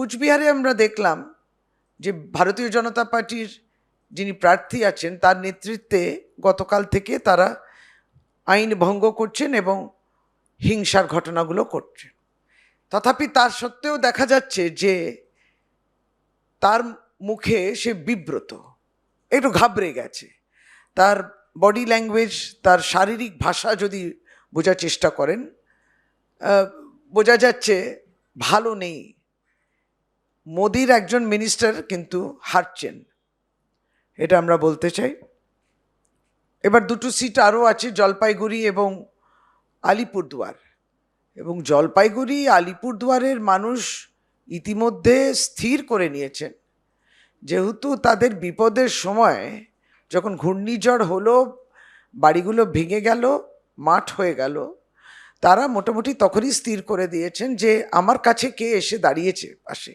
কুচবিহারে আমরা দেখলাম যে ভারতীয় জনতা পার্টির যিনি প্রার্থী আছেন, তার নেতৃত্বে গতকাল থেকে তারা আইন ভঙ্গ করছেন এবং হিংসার ঘটনাগুলো করছেন। তথাপি তার সত্ত্বেও দেখা যাচ্ছে যে তার মুখে সে বিব্রত, একটু ঘাবড়ে গেছে। তার বডি ল্যাঙ্গুয়েজ তার শারীরিক ভাষা যদি বোঝার চেষ্টা করেন বোঝা যাচ্ছে ভালো নেই। মোদির একজন মিনিস্টার কিন্তু হারছেন। এটা আমরা বলতে চাই। এবার দুটো সিট আরও আছে, জলপাইগুড়ি এবং আলিপুরদুয়ার। এবং জলপাইগুড়ি, আলিপুরদুয়ারের মানুষ ইতিমধ্যে স্থির করে নিয়েছেন। যেহেতু তাদের বিপদের সময় যখন ঘূর্ণিঝড় হলো, বাড়িগুলো ভেঙে গেল, মাঠ হয়ে গেল, তারা মোটামুটি তখনই স্থির করে দিয়েছেন যে, আমার কাছে কে এসে দাঁড়িয়েছে পাশে?